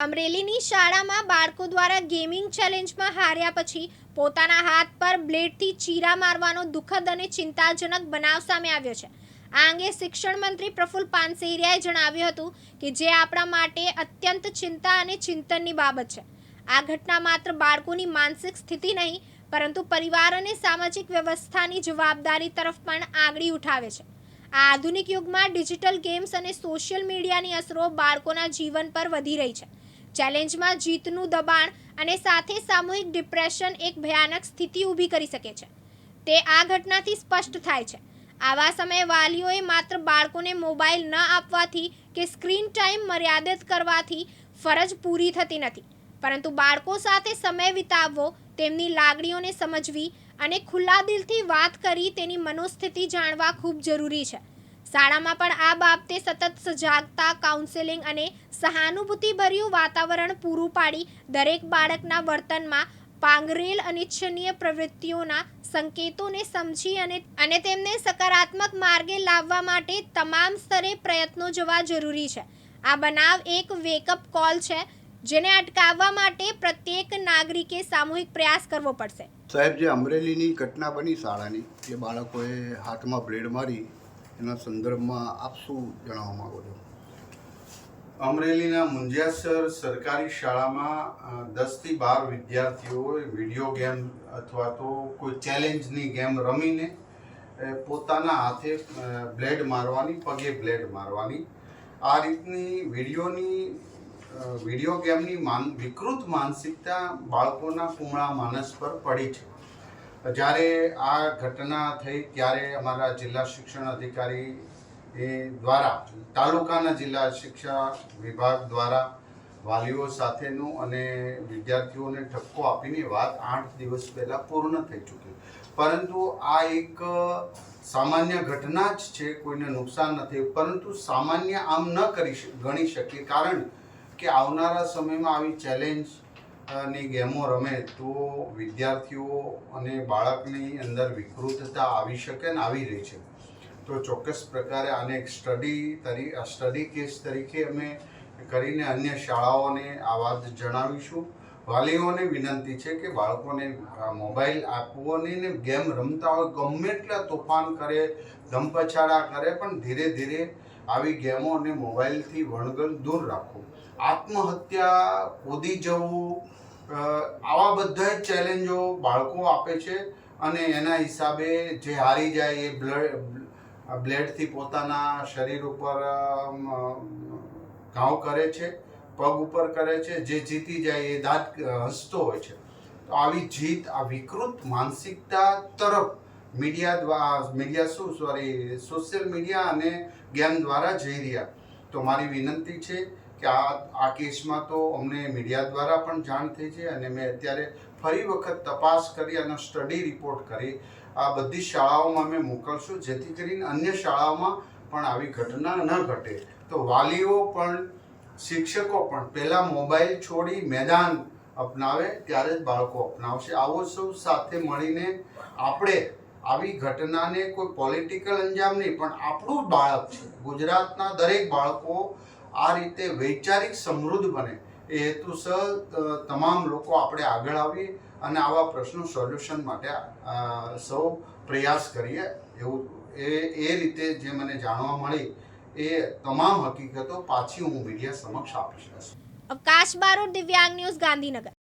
અમરેલીની શાળામાં બાળકો દ્વારા ગેમિંગ ચેલેન્જમાં હાર્યા પછી પોતાના હાથ પર બ્લેડથી ચીરા મારવાનો દુઃખદ અને ચિંતાજનક બનાવ સામે આવ્યો છે. આ અંગે શિક્ષણ મંત્રી પ્રફુલ પાનસેરિયાએ જણાવ્યું હતું કે જે આપણા માટે અત્યંત ચિંતા અને ચિંતનની બાબત છે. આ ઘટના માત્ર બાળકોની માનસિક સ્થિતિ નહીં, પરંતુ પરિવાર અને સામાજિક વ્યવસ્થાની જવાબદારી તરફ પણ આંગળી ઉઠાવે છે. આ આધુનિક યુગમાં ડિજિટલ ગેમ્સ અને સોશિયલ મીડિયાની અસરો બાળકોના જીવન પર વધી રહી છે. ચેલેન્જમાં જીતનું દબાણ અને સાથે સામૂહિક ડિપ્રેશન એક ભયાનક સ્થિતિ ઊભી કરી શકે છે. તે આ ઘટનાથી સ્પષ્ટ થાય છે. આવા સમયે વાલીઓએ માત્ર બાળકોને મોબાઈલ ન આપવાથી કે સ્ક્રીન ટાઈમ મર્યાદિત કરવાથી ફરજ પૂરી થતી નથી. પરંતુ બાળકો સાથે સમય વિતાવવો, તેમની લાગણીઓને સમજવી અને ખુલ્લા દિલથી વાત કરી તેની મનોસ્થિતિ જાણવા ખૂબ જરૂરી છે. શાળામાં પણ આ બાબતે સતત સજાગતા કાઉન્સેલિંગ અને સહાનુભૂતિભર્યું વાતાવરણ પૂરું પાડી દરેક બાળકના વર્તનમાં પાંગરેલ અનિચ્છનીય પ્રવૃત્તિઓના સંકેતોને સમજી અને અને તેમને સકારાત્મક માર્ગે લાવવા માટે તમામ સ્તરે પ્રયત્નો જવા જરૂરી છે. આ બનાવ એક વેકઅપ કોલ છે, જેને અટકાવવા માટે પ્રત્યેક નાગરિકે સામૂહિક પ્રયાસ કરવો પડશે. સાહેબ, જે અમરેલીની ઘટના બની શાળાની, જે બાળકોએ હાથમાં બ્લેડ મારી એના સંદર્ભમાં આપ શું જણાવવા માગો છો? અમરેલીના મુંજિયાસર સરકારી શાળામાં દસથી બાર વિદ્યાર્થીઓએ વીડિયો ગેમ અથવા તો કોઈ ચેલેન્જની ગેમ રમીને પોતાના હાથે બ્લેડ મારવાની, પગે બ્લેડ મારવાની, આ રીતની વિડીયોની વીડિયો ગેમની માન, વિકૃત માનસિકતા બાળકોના કુમળા માનસ પર પડી છે. જ્યારે આ ઘટના થઈ ત્યારે અમારા જિલ્લા શિક્ષણ અધિકારી એ દ્વારા તાલુકાના જિલ્લા શિક્ષા વિભાગ દ્વારા વાલીઓ સાથેનું અને વિદ્યાર્થીઓને ઠપકો આપીને વાત આઠ દિવસ પહેલાં પૂર્ણ થઈ ચૂકી. પરંતુ આ એક સામાન્ય ઘટના જ છે, કોઈને નુકસાન નથી. પરંતુ સામાન્ય આમ ન કરી ગણી શકીએ. કારણ કે આવનારા સમયમાં આવી ચેલેન્જ ની ગેમો રમે તો વિદ્યાર્થીઓ અને બાળકની અંદર વિકૃતતા આવી શકે ને આવી રહી છે. તો ચોક્કસ પ્રકારે આને એક સ્ટડી તરી સ્ટડી કેસ તરીકે અમે કરીને અન્ય શાળાઓને આ વાત જણાવીશું. વાલીઓને વિનંતી છે કે બાળકોને મોબાઈલ આપવો નહીં ને ગેમ રમતા હોય, ગમે એટલા તોફાન કરે ધમપછાડા કરે, પણ ધીરે ધીરે આવી ગેમો અને મોબાઈલથી વણગણ દૂર રાખો આત્મહત્યા કૂદી જવું આવા બધા ચેલેન્જો બાળકો આપે છે અને એના હિસાબે જે હારી જાય એ બ્લડ બ્લેડથી પોતાના શરીર ઉપર ઘાવ કરે છે, પગ ઉપર કરે છે, જે જીતી જાય એ દાંત હસતો હોય છે. તો આવી જીત, આ વિકૃત માનસિકતા તરફ મીડિયા દ્વારા, મીડિયા શું સોરી સોશિયલ મીડિયા અને ગેમ દ્વારા જઈ રહ્યા. તો મારી વિનંતી છે કે આ આ કેસમાં તો અમને મીડિયા દ્વારા પણ જાણ થઈ છે અને મેં અત્યારે ફરી વખત તપાસ કરી અને સ્ટડી રિપોર્ટ કરી. આ બધી શાળાઓમાં અમે મોકલશું, જેથી કરીને અન્ય શાળાઓમાં પણ આવી ઘટના ન ઘટે. તો વાલીઓ પણ, શિક્ષકો પણ પહેલાં મોબાઈલ છોડી મેદાન અપનાવે, ત્યારે જ બાળકો અપનાવશે. આવો સૌ સાથે મળીને આપણે આવી ઘટનાને કોઈ પોલિટિકલ અંજામ નહીં, પણ આપણું બાળક છે. ગુજરાતના દરેક બાળકો આ રીતે વૈચારિક સમૃદ્ધ બને. એ હેતુસર તમામ લોકો આપણે આગળ આવીએ અને આવા પ્રશ્નો સોલ્યુશન માટે સૌ પ્રયાસ કરીએ. એવું, એ એ રીતે જે મને જાણવા મળી, એ તમામ હકીકતો પાછી હું મીડિયા સમક્ષ આપીશ અવકાશ બારોટ, દિવ્યાંગ ન્યૂઝ, ગાંધીનગર.